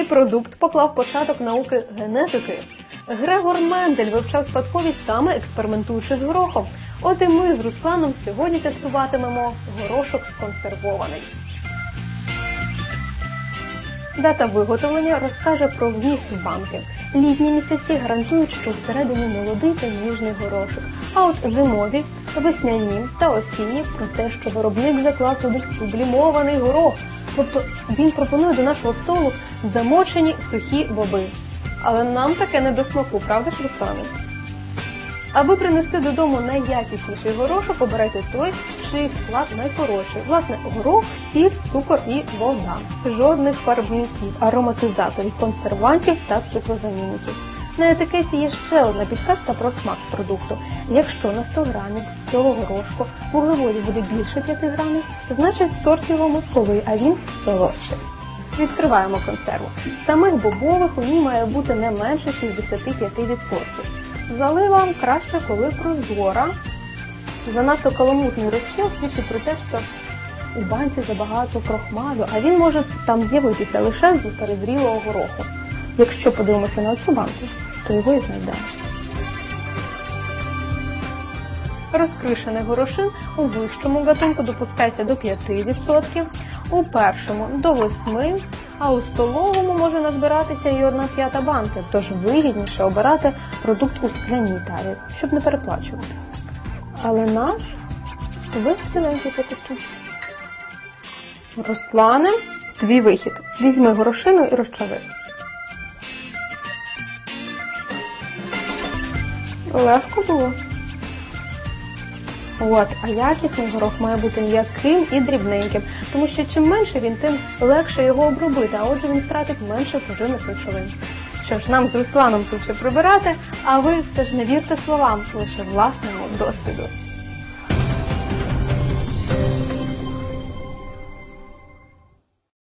цей продукт поклав початок науки генетики. Грегор Мендель вивчав спадковість саме експериментуючи з горохом. От і ми з Русланом сьогодні тестуватимемо горошок консервований. Дата виготовлення розкаже про вміст банки. Літні місяці гарантують, що всередині молодий та ніжний горошок. А от зимові, весняні та осінні про те, що виробник заклав туди сублімований горох. Тобто він пропонує до нашого столу замочені сухі боби. Але нам таке не до смаку, правда ж, Руслане? Аби принести додому найякісніший горошок, обирайте той, чий склад найкоротший. Власне, горох, сіль, цукор і вода. Жодних фарбників, ароматизаторів, консервантів та цукрозамінників. На етикеті є ще одна підказка про смак продукту. Якщо на 100 грамів цього горошку вуглеводів буде більше 5 грамів, значить сорт його мозковий, а він солодший. Відкриваємо консерву. Самих бобових у ній має бути не менше 65%. Залива краще, коли прозора. Занадто каламутний розсіл свідчить про те, що у банці забагато крохмалю, а він може там з'явитися лише з перезрілого гороху. Якщо подивимося на цю банку, то його і знайдемо. Розкришений горошин у вищому гатунку допускається до 5%, у першому до 8%, а у столовому може назбиратися і одна п'ята банки, тож вигідніше обирати продукт у скляній тарі, щоб не переплачувати. Але наш весь ціленький потечу. Руслане, твій вихід. Візьми горошину і розчави. Легко було. От, а якісний горох має бути м'яким і дрібненьким, тому що чим менше він, тим легше його обробити, а отже він втратить менше поживних речовин. Що ж, нам з Русланом тут ще прибирати, а ви все ж не вірте словам, лише власному досвіду.